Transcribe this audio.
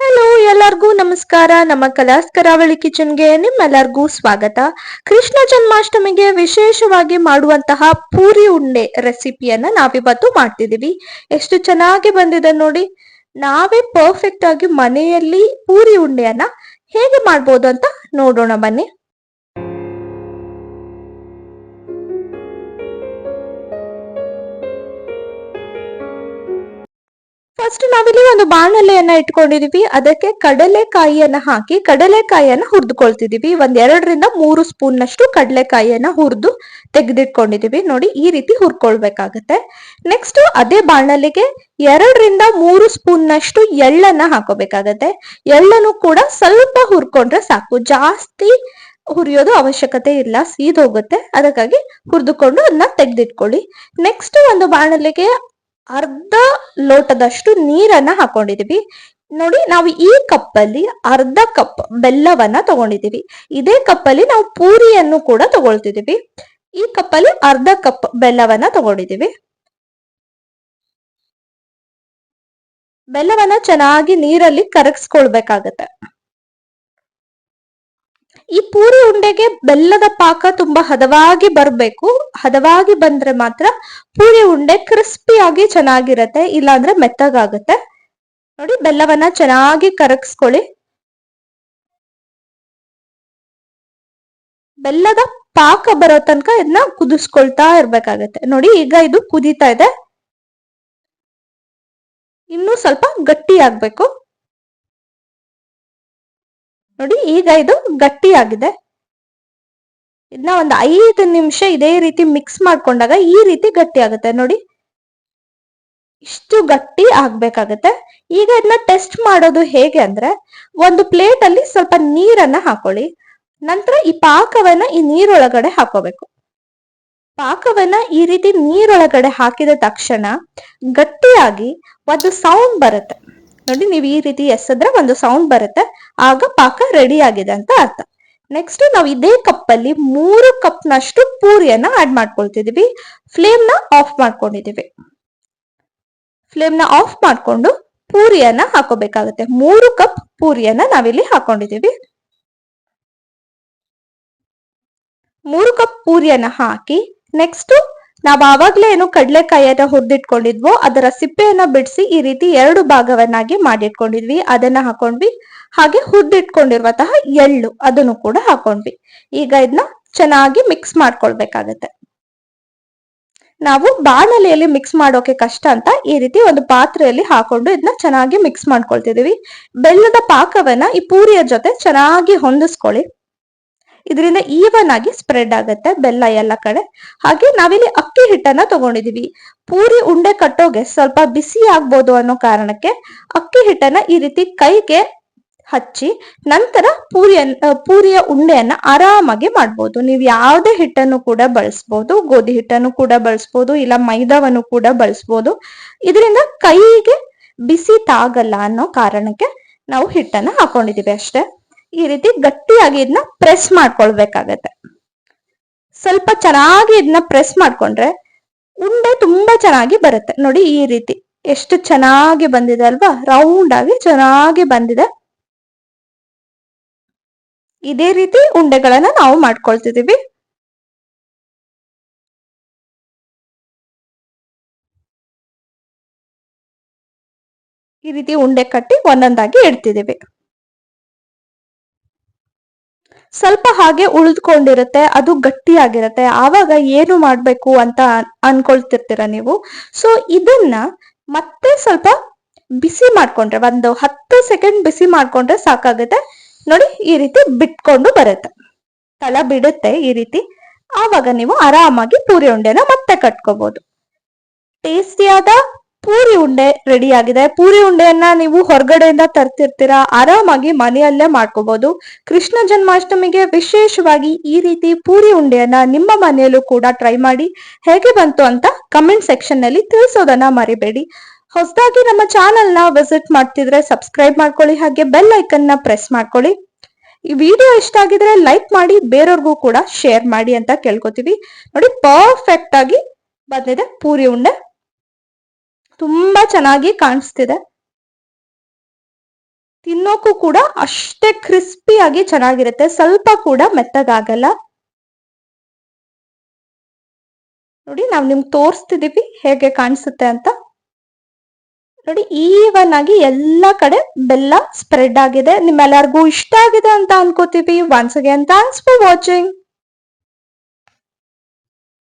Hello ಎಲ್ಲರಿಗೂ ನಮಸ್ಕಾರ. ನಮ್ಮ ಕಲಾಸ್ ಕರಾವಳಿ ಕಿಚನ್ಗೆ ನಿಮ್ಮೆಲ್ಲರಿಗೂ ಸ್ವಾಗತ. ಕೃಷ್ಣ ಜನ್ಮಾಷ್ಟಮಿಗೆ ವಿಶೇಷವಾಗಿ ಮಾಡುವಂತಹ ಪೂರಿ ಉಂಡೆ ರೆಸಿಪಿಯನ್ನ ನಾವಿವತ್ತು ಮಾಡ್ತಿದೀವಿ ಎಷ್ಟು ಚೆನ್ನಾಗಿ ಬಂದಿದೆ ನೋಡಿ. ನಾವೇ ಪರ್ಫೆಕ್ಟ್ ಆಗಿ ಮನೆಯಲ್ಲಿ ಪೂರಿ ಉಂಡೆಯನ್ನ ಹೇಗೆ ಮಾಡ್ಬೋದು ಅಂತ ನೋಡೋಣ ಬನ್ನಿ. ಫಸ್ಟ್ ನಾವಿಲ್ಲಿ ಒಂದು ಬಾಣಲೆಯನ್ನ ಇಟ್ಕೊಂಡಿದೀವಿ. ಅದಕ್ಕೆ ಕಡಲೆಕಾಯಿಯನ್ನ ಹಾಕಿ ಕಡಲೆಕಾಯಿಯನ್ನ ಹುರಿದುಕೊಳ್ತಿದೀವಿ. ಒಂದ್ ಎರಡರಿಂದ ಮೂರು ಸ್ಪೂನ್ ನಷ್ಟು ಕಡಲೆಕಾಯಿಯನ್ನ ಹುರಿದು ತೆಗೆದಿಟ್ಕೊಂಡಿದೀವಿ. ನೋಡಿ, ಈ ರೀತಿ ಹುರ್ಕೊಳ್ಬೇಕಾಗತ್ತೆ. ನೆಕ್ಸ್ಟ್ ಅದೇ ಬಾಣಲೆಗೆ ಎರಡರಿಂದ ಮೂರು ಸ್ಪೂನ್ ನಷ್ಟು ಎಳ್ಳನ್ನ ಹಾಕೋಬೇಕಾಗತ್ತೆ. ಎಳ್ಳನ್ನು ಕೂಡ ಸ್ವಲ್ಪ ಹುರ್ಕೊಂಡ್ರೆ ಸಾಕು. ಜಾಸ್ತಿ ಹುರಿಯೋದು ಅವಶ್ಯಕತೆ ಇಲ್ಲ. ಸೀದ್ ಹೋಗುತ್ತೆ ಅದಕ್ಕಾಗಿ ಹುರಿದುಕೊಂಡು ಅದನ್ನ ತೆಗೆದಿಟ್ಕೊಳ್ಳಿ. ನೆಕ್ಸ್ಟ್ ಒಂದು ಬಾಣಲೆಗೆ ಅರ್ಧ ಲೋಟದಷ್ಟು ನೀರನ್ನ ಹಾಕೊಂಡಿದೀವಿ. ನೋಡಿ, ನಾವು ಈ ಕಪ್ಪಲ್ಲಿ ಅರ್ಧ ಕಪ್ ಬೆಲ್ಲವನ್ನ ತಗೊಂಡಿದೀವಿ. ಇದೇ ಕಪ್ಪಲ್ಲಿ ನಾವು ಪೂರಿಯನ್ನು ಕೂಡ ತಗೊಳ್ತಿದೀವಿ. ಈ ಕಪ್ಪಲ್ಲಿ ಅರ್ಧ ಕಪ್ ಬೆಲ್ಲವನ್ನ ತಗೊಂಡಿದೀವಿ. ಬೆಲ್ಲವನ್ನ ಚೆನ್ನಾಗಿ ನೀರಲ್ಲಿ ಕರಗಿಸ್ಕೊಳ್ಬೇಕಾಗತ್ತೆ. ಈ ಪೂರಿ ಉಂಡೆಗೆ ಬೆಲ್ಲದ ಪಾಕ ತುಂಬಾ ಹದವಾಗಿ ಬರಬೇಕು. ಹದವಾಗಿ ಬಂದ್ರೆ ಮಾತ್ರ ಪೂರಿ ಉಂಡೆ ಕ್ರಿಸ್ಪಿಯಾಗಿ ಚೆನ್ನಾಗಿರತ್ತೆ, ಇಲ್ಲಾಂದ್ರೆ ಮೆತ್ತಗಾಗುತ್ತೆ. ನೋಡಿ, ಬೆಲ್ಲವನ್ನ ಚೆನ್ನಾಗಿ ಕರಗಿಸ್ಕೊಳ್ಳಿ. ಬೆಲ್ಲದ ಪಾಕ ಬರೋ ತನಕ ಇದನ್ನ ಕುದಿಸ್ಕೊಳ್ತಾ ಇರ್ಬೇಕಾಗತ್ತೆ. ನೋಡಿ, ಈಗ ಇದು ಕುದೀತಾ ಇದೆ. ಇನ್ನೂ ಸ್ವಲ್ಪ ಗಟ್ಟಿ ಆಗ್ಬೇಕು ನೋಡಿ, ಈಗ ಇದು ಗಟ್ಟಿಯಾಗಿದೆ. ಇದನ್ನ ಒಂದು ಐದು ನಿಮಿಷ ಇದೇ ರೀತಿ ಮಿಕ್ಸ್ ಮಾಡ್ಕೊಂಡಾಗ ಈ ರೀತಿ ಗಟ್ಟಿ ಆಗುತ್ತೆ ನೋಡಿ, ಇಷ್ಟು ಗಟ್ಟಿ ಆಗ್ಬೇಕಾಗತ್ತೆ. ಈಗ ಇದನ್ನ ಟೆಸ್ಟ್ ಮಾಡೋದು ಹೇಗೆ ಅಂದ್ರೆ, ಒಂದು ಪ್ಲೇಟ್ ಅಲ್ಲಿ ಸ್ವಲ್ಪ ನೀರನ್ನ ಹಾಕೊಳ್ಳಿ. ನಂತರ ಈ ಪಾಕವನ್ನ ಈ ನೀರೊಳಗಡೆ ಹಾಕೋಬೇಕು. ಪಾಕವನ್ನ ಈ ರೀತಿ ನೀರೊಳಗಡೆ ಹಾಕಿದ ತಕ್ಷಣ ಗಟ್ಟಿಯಾಗಿ ಒಂದು ಸೌಂಡ್ ಬರುತ್ತೆ. ನೋಡಿ ನೀವು ಈ ರೀತಿ ಎಸೆದ್ರೆ ಒಂದು ಸೌಂಡ್ ಬರುತ್ತೆ. ಆಗ ಪಾಕ ರೆಡಿ ಆಗಿದೆ ಅಂತ ಅರ್ಥ. ನೆಕ್ಸ್ಟ್ ನಾವು ಇದೇ ಕಪ್ಪಲ್ಲಿ ಮೂರು ಕಪ್ ನಷ್ಟು ಪೂರಿಯನ್ನ ಆಡ್ ಮಾಡ್ಕೊಳ್ತಿದೀವಿ ಫ್ಲೇಮ್ನ ಆಫ್ ಮಾಡ್ಕೊಂಡಿದೀವಿ ಫ್ಲೇಮ್ನ ಆಫ್ ಮಾಡ್ಕೊಂಡು ಪೂರಿಯನ್ನ ಹಾಕೋಬೇಕಾಗುತ್ತೆ. ಮೂರು ಕಪ್ ಪೂರಿಯನ್ನ ನಾವಿಲ್ಲಿ ಹಾಕೊಂಡಿದೀವಿ ಮೂರು ಕಪ್ ಪೂರಿಯನ್ನ ಹಾಕಿ ನೆಕ್ಸ್ಟ್ ನಾವ್ ಆವಾಗ್ಲೇ ಏನು ಕಡಲೆಕಾಯಿಯನ್ನ ಹುರಿದಿಟ್ಕೊಂಡಿದ್ವೋ, ಅದರ ಸಿಪ್ಪೆಯನ್ನ ಬಿಡಿಸಿ ಈ ರೀತಿ ಎರಡು ಭಾಗವನ್ನಾಗಿ ಮಾಡಿಟ್ಕೊಂಡಿದ್ವಿ. ಅದನ್ನ ಹಾಕೊಂಡ್ವಿ. ಹಾಗೆ ಹುರಿದಿಟ್ಕೊಂಡಿರುವಂತಹ ಎಳ್ಳು ಅದನ್ನು ಕೂಡ ಹಾಕೊಂಡ್ವಿ. ಈಗ ಇದನ್ನ ಚೆನ್ನಾಗಿ ಮಿಕ್ಸ್ ಮಾಡ್ಕೊಳ್ಬೇಕಾಗತ್ತೆ. ನಾವು ಬಾಣಲೆಯಲ್ಲಿ ಮಿಕ್ಸ್ ಮಾಡೋಕೆ ಕಷ್ಟ ಅಂತ ಈ ರೀತಿ ಒಂದು ಪಾತ್ರೆಯಲ್ಲಿ ಹಾಕೊಂಡು ಇದನ್ನ ಚೆನ್ನಾಗಿ ಮಿಕ್ಸ್ ಮಾಡ್ಕೊಳ್ತಿದೀವಿ ಬೆಲ್ಲದ ಪಾಕವನ್ನ ಈ ಪೂರಿಯ ಜೊತೆ ಚೆನ್ನಾಗಿ ಹೊಂದಿಸ್ಕೊಳ್ಳಿ. ಇದರಿಂದ ಈವನ್ ಆಗಿ ಸ್ಪ್ರೆಡ್ ಆಗುತ್ತೆ ಬೆಲ್ಲ ಎಲ್ಲ ಕಡೆ. ಹಾಗೆ ನಾವಿಲ್ಲಿ ಅಕ್ಕಿ ಹಿಟ್ಟನ್ನ ತಗೊಂಡಿದೀವಿ. ಪೂರಿ ಉಂಡೆ ಕಟ್ಟೋಗೆ ಸ್ವಲ್ಪ ಬಿಸಿ ಆಗ್ಬೋದು ಅನ್ನೋ ಕಾರಣಕ್ಕೆ ಅಕ್ಕಿ ಹಿಟ್ಟನ್ನ ಈ ರೀತಿ ಕೈಗೆ ಹಚ್ಚಿ ನಂತರ ಪೂರಿಯನ್ನ ಪೂರಿಯ ಉಂಡೆಯನ್ನ ಆರಾಮಾಗಿ ಮಾಡ್ಬೋದು. ನೀವು ಯಾವುದೇ ಹಿಟ್ಟನ್ನು ಕೂಡ ಬಳಸ್ಬೋದು, ಗೋಧಿ ಹಿಟ್ಟನ್ನು ಕೂಡ ಬಳಸ್ಬೋದು, ಇಲ್ಲ ಮೈದಾವನ್ನು ಕೂಡ ಬಳಸ್ಬೋದು. ಇದರಿಂದ ಕೈಗೆ ಬಿಸಿ ತಾಗಲ್ಲ ಅನ್ನೋ ಕಾರಣಕ್ಕೆ ನಾವು ಹಿಟ್ಟನ್ನ ಹಾಕೊಂಡಿದೀವಿ ಅಷ್ಟೇ. ಈ ರೀತಿ ಗಟ್ಟಿಯಾಗಿ ಇದನ್ನ ಪ್ರೆಸ್ ಮಾಡ್ಕೊಳ್ಬೇಕಾಗತ್ತೆ. ಸ್ವಲ್ಪ ಚೆನ್ನಾಗಿ ಇದನ್ನ ಪ್ರೆಸ್ ಮಾಡ್ಕೊಂಡ್ರೆ ಉಂಡೆ ತುಂಬಾ ಚೆನ್ನಾಗಿ ಬರುತ್ತೆ. ನೋಡಿ ಈ ರೀತಿ ಎಷ್ಟು ಚೆನ್ನಾಗಿ ಬಂದಿದೆ ಅಲ್ವಾ? ರೌಂಡ್ ಆಗಿ ಚೆನ್ನಾಗಿ ಬಂದಿದೆ. ಇದೇ ರೀತಿ ಉಂಡೆಗಳನ್ನ ನಾವು ಮಾಡ್ಕೊಳ್ತಿದೀವಿ ಈ ರೀತಿ ಉಂಡೆ ಕಟ್ಟಿ ಒಂದೊಂದಾಗಿ ಇಡ್ತಿದೀವಿ ಸ್ವಲ್ಪ ಹಾಗೆ ಉಳಿದುಕೊಂಡಿರುತ್ತೆ, ಅದು ಗಟ್ಟಿಯಾಗಿರುತ್ತೆ. ಆವಾಗ ಏನು ಮಾಡಬೇಕು ಅಂತ ಅನ್ಕೊಳ್ತಿರ್ತೀರ ನೀವು? ಸೊ ಇದನ್ನ ಮತ್ತೆ ಸ್ವಲ್ಪ ಬಿಸಿ ಮಾಡ್ಕೊಂಡ್ರೆ, ಒಂದು ಹತ್ತು ಸೆಕೆಂಡ್ ಬಿಸಿ ಮಾಡ್ಕೊಂಡ್ರೆ ಸಾಕಾಗುತ್ತೆ. ನೋಡಿ, ಈ ರೀತಿ ಬಿಟ್ಕೊಂಡು ಬರುತ್ತೆ. ತಳ ಬಿಡುತ್ತೆ ಈ ರೀತಿ. ಆವಾಗ ನೀವು ಆರಾಮಾಗಿ ಪೂರಿ ಉಂಡೆನ ಮತ್ತೆ ಕಟ್ಕೋಬಹುದು ಟೇಸ್ಟಿಯಾದ ಪೂರಿ ಉಂಡೆ ರೆಡಿ ಆಗಿದೆ. ಪೂರಿ ಉಂಡೆಯನ್ನ ನೀವು ಹೊರಗಡೆಯಿಂದ ತರ್ತಿರ್ತೀರಾ? ಆರಾಮಾಗಿ ಮನೆಯಲ್ಲೇ ಮಾಡ್ಕೋಬಹುದು ಕೃಷ್ಣ ಜನ್ಮಾಷ್ಟಮಿಗೆ ವಿಶೇಷವಾಗಿ ಈ ರೀತಿ ಪೂರಿ ಉಂಡೆಯನ್ನ ನಿಮ್ಮ ಮನೆಯಲ್ಲೂ ಕೂಡ ಟ್ರೈ ಮಾಡಿ. ಹೇಗೆ ಬಂತು ಅಂತ ಕಮೆಂಟ್ ಸೆಕ್ಷನ್ನಲ್ಲಿ ತಿಳಿಸೋದನ್ನ ಮರಿಬೇಡಿ. ಹೊಸದಾಗಿ ನಮ್ಮ ಚಾನೆಲ್ನ ವಿಸಿಟ್ ಮಾಡ್ತಿದ್ರೆ ಸಬ್ಸ್ಕ್ರೈಬ್ ಮಾಡ್ಕೊಳ್ಳಿ. ಹಾಗೆ ಬೆಲ್ ಐಕನ್ನ ಪ್ರೆಸ್ ಮಾಡ್ಕೊಳ್ಳಿ. ಈ ವಿಡಿಯೋ ಇಷ್ಟ ಆಗಿದ್ರೆ ಲೈಕ್ ಮಾಡಿ, ಬೇರೆಯವ್ರಿಗೂ ಕೂಡ ಶೇರ್ ಮಾಡಿ ಅಂತ ಕೇಳ್ಕೊತೀವಿ. ನೋಡಿ ಪರ್ಫೆಕ್ಟ್ ಆಗಿ ಬಂದಿದೆ ಪೂರಿ ಉಂಡೆ. ತುಂಬಾ ಚೆನ್ನಾಗಿ ಕಾಣಿಸ್ತಿದೆ. ತಿನ್ನೋಕು ಕೂಡ ಅಷ್ಟೇ ಕ್ರಿಸ್ಪಿಯಾಗಿ ಚೆನ್ನಾಗಿರುತ್ತೆ. ಸ್ವಲ್ಪ ಕೂಡ ಮೆತ್ತಗಾಗಲ್ಲ. ನೋಡಿ, ನಾವು ನಿಮ್ಗೆ ತೋರಿಸ್ತಿದೀವಿ ಹೇಗೆ ಕಾಣಿಸುತ್ತೆ ಅಂತ. ನೋಡಿ ಈವನ್ ಆಗಿ ಎಲ್ಲ ಕಡೆ ಬೆಲ್ಲ ಸ್ಪ್ರೆಡ್ ಆಗಿದೆ. ನಿಮ್ಮೆಲ್ಲರಿಗೂ ಇಷ್ಟ ಆಗಿದೆ ಅಂತ ಅನ್ಕೋತೀವಿ. Once again thanks for watching